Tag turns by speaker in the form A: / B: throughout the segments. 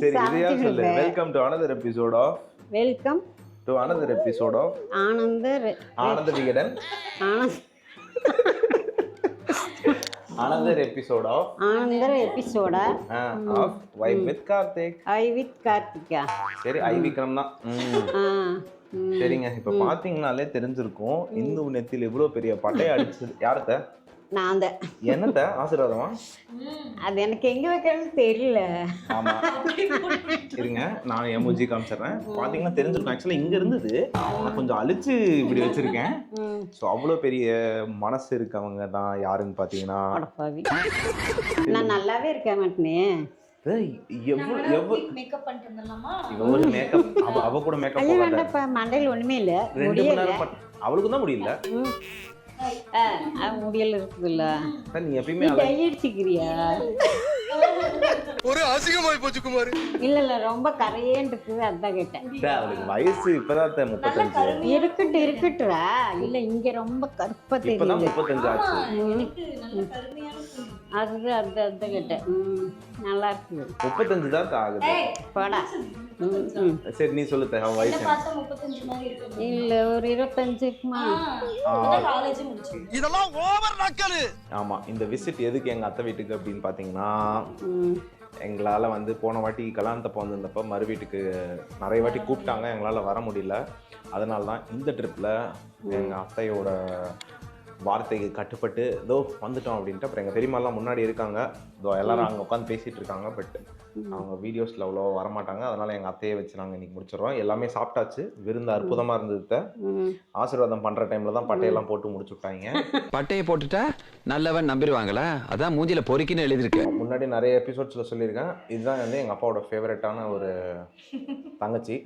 A: சரி இதையா சொல்லு. Welcome to another episode of
B: welcome
A: to another episode of
B: Ananda
A: Ananda Vikatan. another episode of
B: Anandar எபிசோடா
A: of vibe with Karthik.
B: I with Karthika?
A: சரி I Vikram தான். சரிங்க இப்ப பாத்தீங்கன்னாலே தெரிஞ்சிருக்கும். இந்து நெத்தியில் இவ்வளவு பெரிய பட்டையை அடிச்சது யார்த்த?
B: நான் தான்.
A: என்னத்த? ஆசீர்வாதமா?
B: அது எனக்கு எங்க வைக்கிறதுன்னு தெரியல.
A: ஆமா. இருங்க நான் எமோஜி காமிச்சிடுறேன். பாத்தீங்கன்னா தெரிஞ்சிருக்கும். ஆக்சுவலா இங்க இருந்தது. கொஞ்சம் அழிச்சு இப்படி வச்சிருக்கேன். ஸோ அவ்வளோ பெரிய மனசு இருக்கவங்க தான் யாருன்னு பார்த்தீங்கன்னா
B: அடப்பாவி. நான் நல்லாவே இருக்க மாட்டேனே
A: அவளுக்கு தான் முடியல.
B: முடியல இருக்குதுல்ல.
A: நீ எப்பயுமே அழ-
B: டை அடிச்சுக்கிறியா?
C: ஒரு அசிங்கமாய் போச்சு குமார்.
B: இல்ல இல்ல ரொம்ப கரையேன்னு இருக்குது அதான் கேட்டேன்.
A: அவளுக்கு வயசு இப்பதான் முப்பத்தஞ்சு.
B: இருக்கட்டும் இருக்கட்டும்டா இல்ல இங்க ரொம்ப கருப்பா தெரியுது.
A: முப்பத்தஞ்சு ஆச்சு.
B: அதுதான் அந்த அந்த கேட்டேன் ம், நல்லா இருக்குது.
A: முப்பத்தஞ்சு தான் ஆகுது.
D: ஏய்,
B: போடா.
A: சரி நீ சொல்லு த, அவன் வயசு.
B: இல்ல ஒரு இருபத்தஞ்சுக்குமா.
C: இதெல்லாம் ஓவர் நக்கலு.
A: ஆமா இந்த விசிட் எதுக்கு எங்க அத்தை வீட்டுக்கு அப்படின்னு பாத்தீங்கன்னா எங்களால் வந்து போன வாட்டி கல்யாணத்தப்போ வந்திருந்தப்ப மறு வீட்டுக்கு நிறைய வாட்டி கூப்பிட்டாங்க. எங்களால் வர முடியல. அதனால தான் இந்த ட்ரிப்பில் எங்கள் அத்தையோட வார்த்தைக்கு கட்டுப்பட்டு இதோ வந்துட்டோம் அப்படின்ட்டு அப்புறம் எங்கள் பெரியம்மாலாம் முன்னாடி இருக்காங்க. இதோ எல்லாரும் அங்கே உட்காந்து பேசிகிட்டு இருக்காங்க. பட் அவங்க வீடியோஸில் அவ்வளோ வரமாட்டாங்க. அதனால் எங்கள் அத்தையை வச்சு நாங்கள் இன்றைக்கி முடிச்சிடுறோம். எல்லாமே சாப்பிட்டாச்சு. விருந்து அற்புதமாக இருந்தது. ஆசீர்வாதம் பண்ணுற டைமில் தான் பட்டையெல்லாம் போட்டு முடிச்சு விட்டாங்க.
E: பட்டையை போட்டுட்டா நல்லவன் நம்பிடுவாங்களா? அதான் மூஞ்சில பொறுக்கின்னு எழுதியிருக்கு.
A: முன்னாடி நிறைய எபிசோட்ஸில் சொல்லியிருக்கேன். இதுதான் வந்து எங்கள் அப்பாவோட ஃபேவரட்டான ஒரு தங்கச்சி.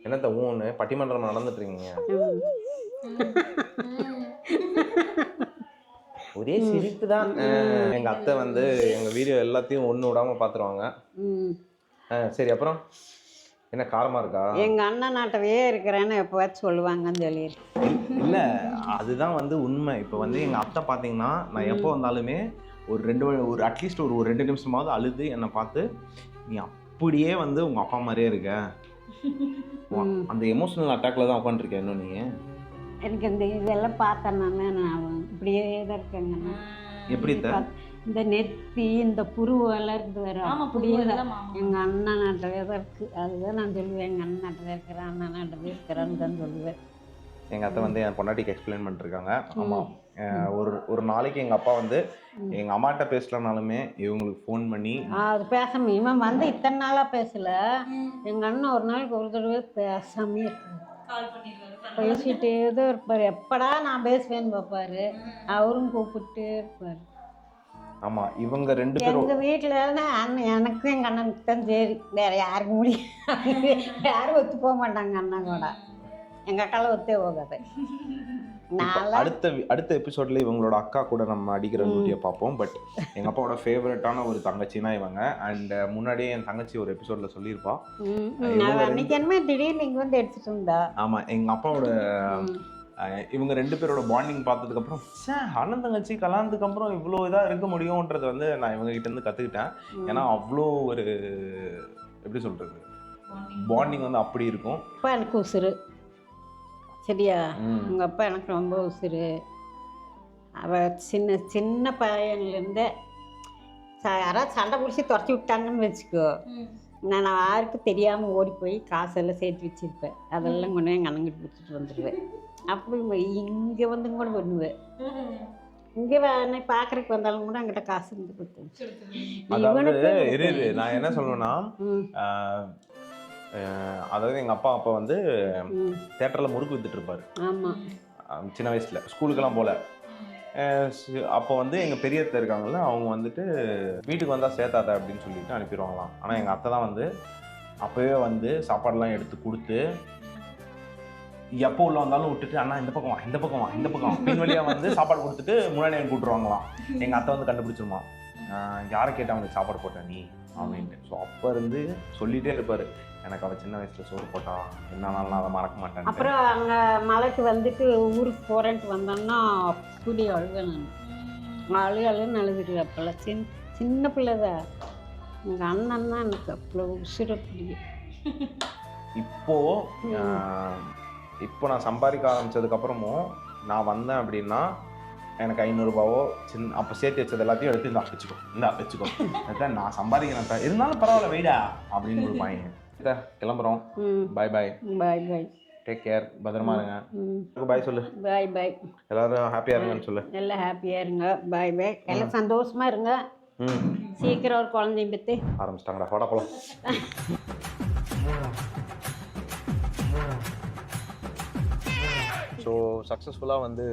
A: என்னத்த ஊன்னு? பட்டிமன்றம் நடந்துட்டு இருக்கீங்க. ஒரே சிரிப்பு தான். எங்க அத்தை வந்து எங்க வீடியோ எல்லாத்தையும் ஒண்ணு விடாம பாத்துருவாங்க.
B: ம்.
A: அஹ் சரி அப்புறம்? என்ன காரமா இருக்கா?
B: எங்க அண்ணன் நாட்டவே இருக்கிறேன்னு எப்போவாச்சும் சொல்லுவாங்கன்னு சொல்லி
A: இல்ல அதுதான் வந்து உண்மை. இப்போ வந்து எங்க அத்தை பாத்தீங்கன்னா நான் எப்போ வந்தாலுமே ஒரு ரெண்டு ஒரு அட்லீஸ்ட் ஒரு ஒரு ரெண்டு நிமிஷமாவது அழுது என்னை பார்த்து நீ அப்படியே வந்து உங்க அப்பா மாதிரியே இருக்க. அந்த எமோஷனல் அட்டாக்ல தான் உட்காந்துருக்கேன் இன்னும் நீ.
B: எனக்கு இந்த இதெல்லாம் பார்த்தேன் நான் இப்படியே தான் இருக்கேங்க.
A: எப்படி?
B: இந்த நெத்தி இந்த புருவெல்லாம் இருந்து வர
D: ஆமா,
B: அப்படியே தான்
D: புருவெல்லாம் ஆமா.
B: எங்க அண்ணன் நாட்டவே தான் இருக்கு. அதுதான் நான் சொல்லுவேன். எங்க அண்ணன் நாட்டவே இருக்கிறேன் அண்ணன் நாட்டவே இருக்கிறான்னு தான் சொல்லுவேன்.
A: எங்க அத்தை வந்து என் பொண்டாட்டிக்கு எக்ஸ்பிளைன் பண்ணிருக்காங்க. ஆமா. அஹ் ஒரு ஒரு நாளைக்கு எங்க அப்பா வந்து எங்க அம்மாட்ட பேசலனாலுமே இவங்களுக்கு ஃபோன் பண்ணி
B: அது பேசாம இவன் வந்து இத்தனை நாளா பேசல. எங்க அண்ணன் ஒரு நாளைக்கு ஒரு தடவை பேசாமே
D: பண்ணிடுவாரு.
B: பேசிட்டே தான் இருப்பாரு. எப்படா நான் பேசுவேன்னு பார்ப்பாரு அவரும் கூப்பிட்டு இருப்பாரு.
A: ஆமா இவங்க ரெண்டு பேரும்
B: எங்க வீட்டுல அண்ணன் எனக்கும் எங்க அண்ணனுக்கு தான் சரி வேற யாருக்கும் முடியாது யாரும் ஒத்து போக மாட்டாங்க அண்ணன் கூட. எங்க அக்கால ஒத்தே போகாது.
A: அடுத்த அடுத்த எபிசோட்ல இவங்களோட அக்கா கூட நம்ம அடிக்கிற லூட்டியை பார்ப்போம். பட் எங்க அப்பாவோட ஃபேவரட்டான ஒரு தங்கச்சினா இவங்க. அண்ட் முன்னாடியே என் தங்கச்சி ஒரு எபிசோட்ல சொல்லியிருப்பா. இவங்க
B: அன்னைக்கு என்ன திடீர்னு இங்க வந்து எடுத்துட்டு இருந்தா
A: ஆமா எங்க அப்பாவோட இவங்க ரெண்டு பேரோட பாண்டிங் பார்த்ததுக்கு அப்புறம் ச்சே அண்ணன் தங்கச்சி கல்யாணத்துக்கு அப்புறம் இவ்வளோ இதா இருக்க முடியும்ன்றது வந்து நான் இவங்க கிட்ட இருந்து கத்துக்கிட்டேன். ஏன்னா அவ்வளோ ஒரு எப்படி சொல்றது? பாண்டிங் வந்து அப்படி இருக்கும்.
B: அப்பா எனக்கு உசுரு சரியா?
A: ம்.
B: உங்க அப்பா எனக்கு ரொம்ப உசுரு அவ சின்ன சின்ன பையன்லேருந்தே யாராவது சண்டை பிடிச்சி துரத்தி விட்டாங்கன்னு வச்சுக்கோ.
D: ம்.
B: நான் யாருக்கும் தெரியாமல் ஓடி போய் காசெல்லாம் சேர்த்து வச்சிருப்பேன். அதெல்லாம் கொண்டு எங்கள் அண்ணங்கிட்ட கொடுத்துட்டு வந்துடுவேன் அப்படி இங்கே வந்து கூட பண்ணுவேன். இங்கே வேணா பார்க்குறதுக்கு வந்தாலும் கூட அங்கிட்ட காசு இருந்து கொடுத்து
A: நான் என்ன சொல்லணும்னா அதாவது எங்க அப்பா அப்பா வந்து தேட்டர்ல முறுக்கு வித்துட்டு இருப்பாரு. சின்ன வயசுல ஸ்கூலுக்கெல்லாம் சி- அப்போ வந்து எங்க பெரியத்தை இருக்காங்கல்ல அவங்க வந்துட்டு வீட்டுக்கு வந்தா சேர்த்தாத அப்படின்னு சொல்லிட்டு அனுப்பிடுவாங்களாம். ஆனா எங்க அத்தை தான் வந்து அப்பவே வந்து சாப்பாடுலாம் எடுத்து கொடுத்து எப்போ உள்ள வந்தாலும் விட்டுட்டு அண்ணா இந்த பக்கம் வா இந்த பக்கம் வா இந்த பக்கம். பின் வழியா வந்து சாப்பாடு கொடுத்துட்டு முன்னாடி எனக்கு கூட்டுருவாங்களாம். எங்க அத்தை வந்து கண்டுபிடிச்சிருமா யாரை கேட்டா அவனுக்கு சாப்பாடு போட்ட நீ? அப்படின்ட்டு. ஸோ அப்போ இருந்து சொல்லிட்டே இருப்பாரு. எனக்கு அவ சின்ன வயசுல சோறு போட்டா என்னாலும் நான் அதை மறக்க மாட்டேன்
B: அப்புறம் அங்கே மலைக்கு வந்துட்டு ஊருக்கு போகிறேன்ட்டு வந்தோன்னா அழுவேன் நான். அழு அழுன்னு அழுதுட்டு அப்போல்லாம் சின்ன சின்ன பிள்ளை தான் எங்கள் அண்ணன் தான் எனக்கு அவ்வளோ உசுர பிடிக்கும்.
A: இப்போ ஆஹ், இப்போ நான் சம்பாதிக்க ஆரம்பிச்சதுக்கப்புறமும் நான் வந்தேன் அப்படின்னா எனக்கு ஐநூறுரூபாவோ சின்ன அப்போ சேர்த்து வச்சது எல்லாத்தையும் எடுத்து இந்தா வச்சுக்கோ இந்தா வச்சுக்கோ. நான் சம்பாதிக்கிறேன். இருந்தாலும் பரவாயில்ல வெயிடா அப்படின்னு ஒரு பையன் கிளம்புறோம்.
B: ம்.
A: பாய் பாய்
B: பாய் பாய்
A: டேக் கேர் பத்திரமா இருங்க.
B: ம்.
A: பாய் சொல்லு.
B: பாய் பாய்
A: எல்லாரும் ஹாப்பியாக இருங்கன்னு சொல்லு.
B: எல்லாம் ஹாப்பியாக இருங்க. பாய் பாய் எல்லாம் சந்தோஷமா இருங்க.
A: ம்.
B: சீக்கிரம் ஒரு குழந்தையும் பற்றி
A: ஆரம்பிச்சிட்டாங்கடா. வாடா போலாம். ஸோ சக்ஸஸ்ஃபுல்லாக வந்து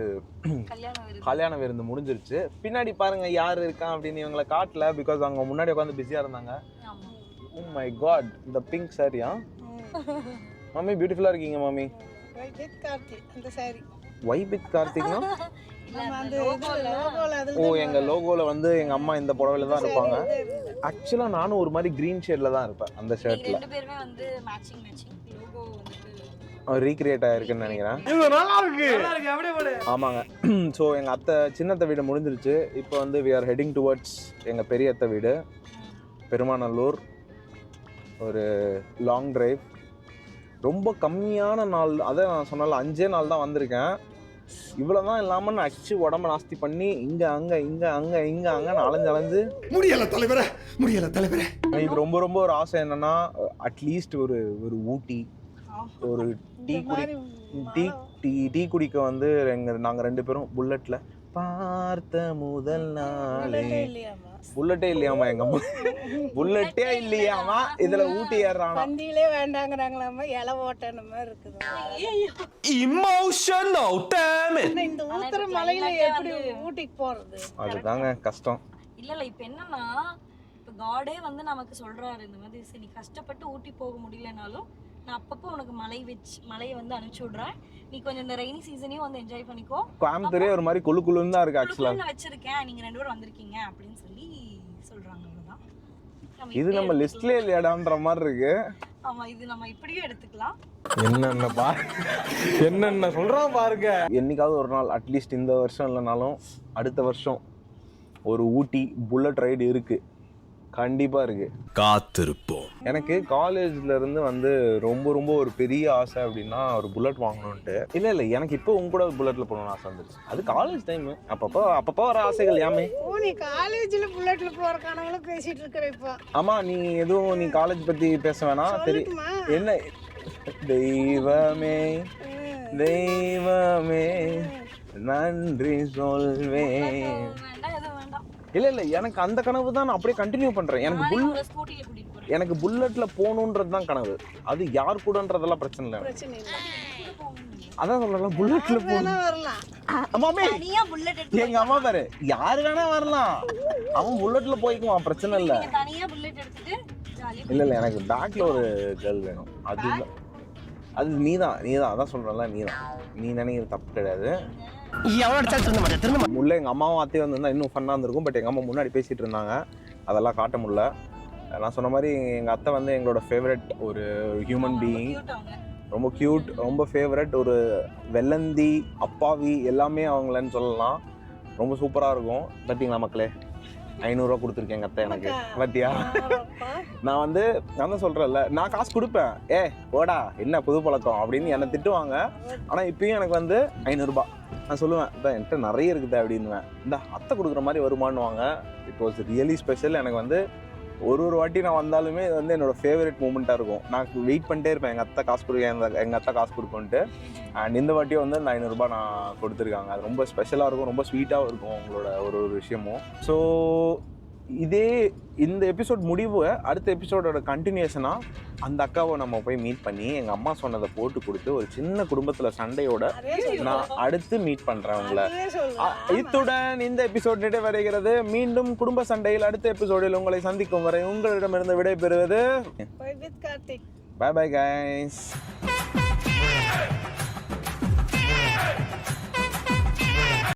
A: கல்யாண விருந்து முடிஞ்சிருச்சு. பின்னாடி பாருங்க யார் இருக்கான் அப்படின்னு இவங்களை காட்டல பிகாஸ் அவங்க முன்னாடி உட்காந்து பிஸியாக இருந்தாங்க.
D: ஆமா.
A: ஓ மை காட் இந்த பிங்க் சாரியா மம்மி பியூட்டிஃபுல்லாக இருக்கீங்க மம்மி
F: வித் கார்த்தி அந்த சாரி
A: வை வித் கார்த்திக்னா
F: நம்ம அந்த இதுல லோகோல அதுல
A: ஓ எங்கள் லோகோவில் வந்து எங்கள் அம்மா இந்த புடவையில தான் இருப்பாங்க. ஆக்சுவலாக நானும் ஒரு மாதிரி க்ரீன் ஷேடில் தான் இருப்பேன் அந்த ஷர்ட்டில்
D: ரெண்டு பேருமே வந்து மேட்சிங் மேட்சிங் லோகோ வந்துட்டு
A: ரீக்ரியேட் ஆயிருக்குன்னு நினைக்கிறேன். ஆமாங்க. ஸோ எங்கள் அத்தை சின்னத்தை வீடு முடிஞ்சிருச்சு. இப்போ வந்து வி ஆர் ஹெட்டிங் டுவர்ட்ஸ் எங்கள் பெரிய அத்தை வீடு பெருமாநல்லூர். ஒரு லாங் டிரைவ் ரொம்ப கம்மியான நாள் அதை நான் சொன்னால அஞ்சே நாள் தான் வந்திருக்கேன். இவ்வளோ தான் இல்லாமல் நான் அச்சு உடம்ப நாஸ்தி பண்ணி இங்கே அங்கே இங்கே அங்கே இங்கே அங்கே அலைஞ்சு அலைஞ்சு.
C: முடியல தலைவரே முடியல தலைவரே.
A: எனக்கு ரொம்ப ரொம்ப ஒரு ஆசை என்னன்னா அட்லீஸ்ட் ஒரு ஒரு ஊட்டி ஒரு டீ குடி டீ டீ டீ குடிக்க வந்து எங்க நாங்க ரெண்டு பேரும் புல்லட்ல பார்த்த முதல் நாளே.
F: இல்லையாமா
A: புல்லட்டே இல்லையாமா எங்க அம்மா. புல்லட்டே இல்லையாமா இதுல ஊட்டி ஏறுறானா?
F: வண்டியிலே வேண்டாங்கிறாங்களாமா இலை ஓட்டன மாதிரி இருக்குது.
C: இமோஷனல் டேம்
F: இந்த ஊத்துற மலையில எப்படி ஊட்டிக்கு போறது?
A: அதுதாங்க கஷ்டம்.
D: இல்ல இல்ல இப்ப என்னன்னா இப்ப காடே வந்து நமக்கு சொல்றாரு இந்த மாதிரி சரி நீ கஷ்டப்பட்டு ஊட்டி போக முடியலனாலும் நான் அப்பப்போ உனக்கு மலை வச்சு மலையை வந்து அனுப்பிச்சு விடுறேன். நீ கொஞ்சம் இந்த ரெய்னி சீசனையும் வந்து என்ஜாய் பண்ணிக்கோ.
A: கோயம்புத்தூரே ஒரு மாதிரி குழு குழுன்னு தான் இருக்கு ஆக்சுவலா
D: நான் வச்சிருக்கேன். நீங்க ரெண்டு பேரும் வந்திருக்கீங்க அப்படின்னு சொல்லி சொல்றாங்க அவ்வளவுதான்.
A: இது நம்ம. லிஸ்ட்லயே இல்லையாடான்ற மாதிரி இருக்கு.
D: ஆமா இது நம்ம இப்படியே எடுத்துக்கலாம்.
A: என்னென்ன பா என்னென்ன சொல்றான் பாருங்க. என்னைக்காவது ஒரு நாள் அட்லீஸ்ட் இந்த வருஷம் இல்லைனாலும் அடுத்த வருஷம் ஒரு ஊட்டி புல்லட் ரைடு இருக்கு. கண்டிப்பா இருக்கு.
C: காத்திருப்போம்.
A: எனக்கு காலேஜ்ல இருந்து வந்து ரொம்ப ரொம்ப ஒரு பெரிய ஆசை அப்படின்னா ஒரு புல்லட் வாங்கணும்ட்டு இல்ல இல்ல எனக்கு இப்போ உங்க கூட புல்லட்ல போகணும்னு ஆசை வந்துருச்சு. அது காலேஜ் டைம் அப்பப்போ அப்பப்போ வர ஆசைகள் யாமே.
F: ஓ நீ காலேஜ்ல புல்லட்ல போற கனவுல பேசிட்டு இருக்கிற இப்போ.
A: ஆமா நீ எதுவும் நீ காலேஜ் பத்தி பேச வேணாம்
F: சொல்லட்டுமா?
A: என்ன? தெய்வமே தெய்வமே நன்றி சொல்வேன். இல்ல இல்ல எனக்கு அந்த கனவு தான் நான் அப்படியே கண்டினியூ பண்றேன். எனக்கு புல் எனக்கு புல்லட்ல போகணுன்றது தான் கனவு. அது யார் கூடன்றதெல்லாம் பிரச்சனை இல்லை
F: பிரச்சனை இல்லை.
A: அதான் சொல்லலாம் புல்லட்ல போகணும்.
D: எடுத்து
A: எங்க அம்மா பாரு. யாரு வேணா வரலாம். அவன் புல்லட்ல போய்க்குவான் பிரச்சனை இல்ல.
D: நீங்க தனியா புல்லட் எடுத்துட்டு ஜாலியா
A: இல்ல இல்ல எனக்கு பேக்ல ஒரு கேர்ள் வேணும். அது அது நீதான் நீதான் அதான் சொல்றேன்ல நீதான். நீ நினைக்கிற தப்பு கிடையாது. உள்ள எங்க அம்மாவும் அத்தையும் வந்திருந்தா இன்னும் ஃபன்னா இருந்திருக்கும் பட் எங்க அம்மா முன்னாடி பேசிட்டு இருந்தாங்க. அதெல்லாம் காட்ட முடியல. நான் சொன்ன மாதிரி எங்க அத்தை வந்து எங்களோட ஃபேவரட் ஒரு ஹியூமன் பீயிங் ரொம்ப க்யூட் ரொம்ப ஃபேவரட் ஒரு வெள்ளந்தி அப்பாவி எல்லாமே அவங்களன்னு சொல்லலாம். ரொம்ப சூப்பராக இருக்கும். பார்த்தீங்களா மக்களே? ஐநூறுரூவா கொடுத்துருக்கேன் எங்கள் அத்தை எனக்கு.
F: ஆமாப்பா.
A: நான் வந்து நான் தான் சொல்கிறேன்ல நான் காசு கொடுப்பேன். ஏ ஓடா என்ன புது பழக்கம் அப்படின்னு என்னை திட்டுவாங்க. ஆனால் இப்பயும் எனக்கு வந்து ஐநூறுரூபா நான் சொல்லுவேன் இதான் என்கிட்ட நிறைய இருக்குது அப்படின்னுவேன். இந்த அத்தை கொடுக்குற மாதிரி வருமானுவாங்க இட் வாஸ் ரியலி ஸ்பெஷல் எனக்கு வந்து ஒரு ஒரு வாட்டி நான் வந்தாலுமே இது வந்து என்னோட ஃபேவரட் மூமெண்ட்டாக இருக்கும். நான் வெயிட் பண்ணிட்டே இருப்பேன். எங்கள் அத்தை காசு கொடுக்க எங்கள் எங்கள் அத்தை காசு கொடுக்கணுன்ட்டு அண்ட் இந்த வாட்டியும் வந்து இந்த ஐநூறுரூபா நான் கொடுத்துருக்காங்க. அது ரொம்ப ஸ்பெஷலாக இருக்கும். ரொம்ப ஸ்வீட்டாகவும் இருக்கும் அவங்களோட ஒரு ஒரு விஷயமும். ஸோ இதே இந்த எபிசோட் முடிவு அடுத்த எபிசோடோட கண்டினியூஷனாக அந்த அக்காவை நம்ம போய் மீட் பண்ணி எங்கள் அம்மா சொன்னதை போட்டு கொடுத்து ஒரு சின்ன குடும்பத்தில் சண்டையோட. நான் அடுத்து மீட் பண்ணுறேன் உங்களை. இத்துடன் இந்த எபிசோட் நிறைவடைகிறது. மீண்டும் குடும்ப சண்டையில் அடுத்த எபிசோடில் உங்களை சந்திக்கும் வரை உங்களிடமிருந்து விடைபெறுவது
F: Bye with Karthik.
A: Bye bye guys